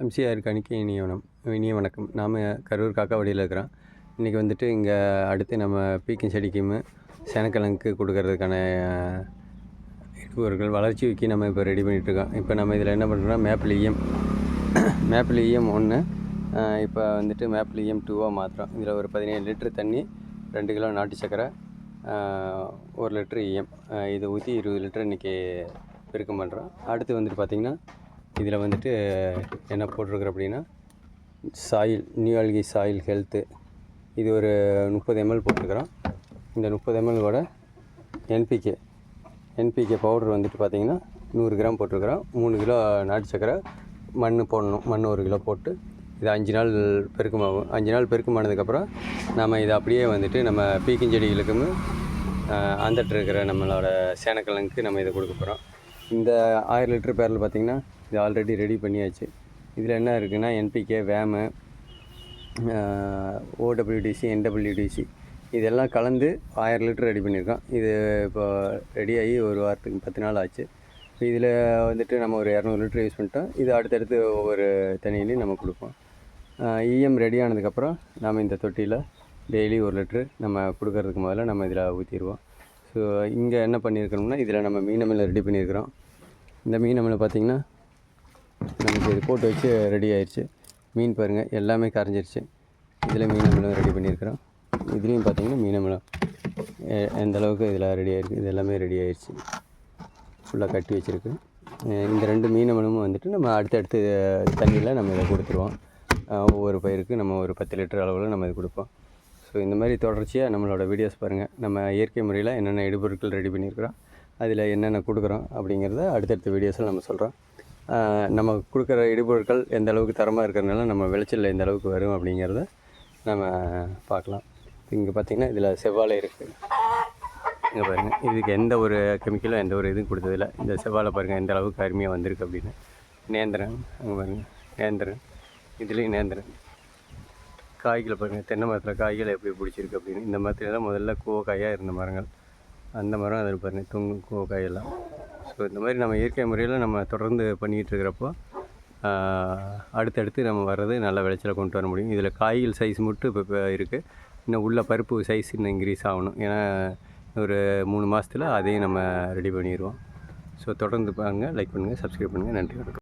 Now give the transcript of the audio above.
MCR கணிக்கை இனிய இனிய வணக்கம். நாம் கரூர் காக்காவடியில் இருக்கிறோம். இன்றைக்கி வந்துட்டு இங்கே அடுத்து நம்ம பீக்கிங் செடிக்கும் சேனக்கிழங்குக்கு கொடுக்கறதுக்கான இடுபொருட்கள் வளர்ச்சி விக்கி நம்ம இப்போ ரெடி பண்ணிகிட்ருக்கோம் இப்போ நம்ம இதில் என்ன பண்ணுறோம்னா மேப்பிள் ஈயம் மேப்பிள் ஈயம் ஒன்று இப்போ வந்துட்டு மேப்பிள் ஈயம் டூவாக மாற்றுறோம் இதில் ஒரு பதினேழு லிட்டர் தண்ணி ரெண்டு கிலோ நாட்டு சக்கரை ஒரு லிட்ரு ஈயம் இது இதை ஊற்றி இருபது லிட்டர் இன்றைக்கி பெருக்கம் பண்ணுறோம் அடுத்து வந்துட்டு பார்த்திங்கன்னா இதில் வந்துட்டு என்ன போட்டிருக்குற அப்படின்னா சாயில் நியூஆல்கி சாயில் ஹெல்த்து இது ஒரு முப்பது எம்எல் போட்டிருக்கிறோம். இந்த முப்பது எம்எல்லோட என்பிகே என்பிகே பவுடர் வந்துட்டு பார்த்திங்கன்னா நூறு கிராம் போட்டிருக்கிறோம். மூணு கிலோ நாட்டு சக்கரை மண் போடணும். மண் ஒரு கிலோ போட்டு இது அஞ்சு நாள் பெருக்கமாகும். அஞ்சு நாள் பெருக்கமானதுக்கப்புறம் நம்ம இதை அப்படியே வந்துட்டு நம்ம பீக்கஞ்செடிகளுக்கும் அந்தட்டு இருக்கிற நம்மளோட சேனக்கிழங்குக்கு நம்ம இதை கொடுக்க போகிறோம் இந்த ஆயிரம் லிட்டர் பேரில் பார்த்திங்கன்னா இது ஆல்ரெடி ரெடி பண்ணியாச்சு. இதில் என்ன இருக்குன்னா என்பிகே வேமு ஓடபிள்யூடிசி என்டபிள்யூடிசி இதெல்லாம் கலந்து ஆயிரம் லிட்டர் ரெடி பண்ணியிருக்கோம். இது இப்போ ரெடி ஆகி ஒரு வாரத்துக்கு பத்து நாள் ஆச்சு. இப்போ இதில் வந்துட்டு நம்ம ஒரு இரநூறு லிட்டர் யூஸ் பண்ணிட்டோம். இது அடுத்தடுத்து ஒவ்வொரு தண்ணியிலையும் நம்ம கொடுப்போம். இஎம் ரெடி ஆனதுக்கப்புறம் நம்ம இந்த தொட்டியில் டெய்லி ஒரு லிட்ரு நம்ம கொடுக்கறதுக்கு முதல்ல நம்ம இதில் ஊற்றிடுவோம் ஸோ இங்கே என்ன பண்ணியிருக்கணும்னா இதில் நம்ம மீன் ரெடி பண்ணியிருக்கிறோம். இந்த மீன் பார்த்திங்கன்னா நமக்கு இது போட்டு வச்சு ரெடி ஆயிடுச்சு மீன் பாருங்கள் எல்லாமே கரைஞ்சிருச்சு. இதில் மீன் அமிலம் ரெடி பண்ணியிருக்கிறோம். இதுலேயும் பார்த்தீங்கன்னா மீன் அமிலம் எ- எந்த அளவுக்கு இதில் ரெடி ஆயிருக்கு இது எல்லாமே ரெடி ஆயிடுச்சு ஃபுல்லாக கட்டி வச்சுருக்கு. இந்த ரெண்டு மீன் அமிலமும் வந்துட்டு நம்ம அடுத்தடுத்து தண்ணியில் நம்ம இதை கொடுத்துருவோம். ஒவ்வொரு பயிருக்கு நம்ம ஒரு பத்து லிட்டர் அளவில் நம்ம இது கொடுப்போம். ஸோ இந்த மாதிரி தொடர்ச்சியாக நம்மளோட வீடியோஸ் பாருங்கள் நம்ம இயற்கை முறையில் என்னென்ன இடுபொருட்கள் ரெடி பண்ணியிருக்கிறோம் அதில் என்னென்ன கொடுக்குறோம் அப்படிங்கிறத அடுத்தடுத்த வீடியோஸில் நம்ம சொல்கிறோம் நம்ம கொடுக்குற இடுபொருட்கள் எந்த அளவுக்கு தரமாக இருக்கிறதுனால நம்ம விளைச்சலில் எந்த அளவுக்கு வரும் அப்படிங்கிறத நம்ம பார்க்கலாம். இங்கே பார்த்திங்கன்னா இதில் செவ்வாழை இருக்குது இங்கே பாருங்கள் இதுக்கு எந்த ஒரு கெமிக்கலும் எந்த ஒரு இதுவும் கொடுத்ததில்ல. இந்த செவ்வாழை பாருங்கள் எந்த அளவுக்கு அருமையாக வந்திருக்கு அப்படின்னு. நேந்திரன் அங்கே பாருங்கள் நேந்திரன் இதுலேயும் நேந்திரன் காய்களை பாருங்கள் தென்னை மரத்தில் காய்கள் எப்படி பிடிச்சிருக்கு அப்படின்னு. இந்த மரத்துலலாம் முதல்ல கூவக்காயாக இருந்த மரங்கள். அந்த மரம் அதில் பாருங்கள் தொங்கும் கூவக்காயெல்லாம் ஸோ இந்த மாதிரி நம்ம இயற்கை முறையில் நம்ம தொடர்ந்து பண்ணிகிட்டு இருக்கிறப்போ அடுத்தடுத்து நம்ம வர்றது நல்ல விளைச்சலை கொண்டு வர முடியும். இதில் காய்கள் சைஸ் மட்டும் இப்போ இப்போ இருக்குது இன்னும் உள்ள பருப்பு சைஸ் இன்னும் இன்க்ரீஸ் ஆகணும். ஏன்னா ஒரு மூணு மாதத்தில் அதையும் நம்ம ரெடி பண்ணிடுவோம் ஸோ தொடர்ந்து பாருங்கள் லைக் பண்ணுங்கள் சப்ஸ்கிரைப் பண்ணுங்கள் நன்றி வணக்கம்.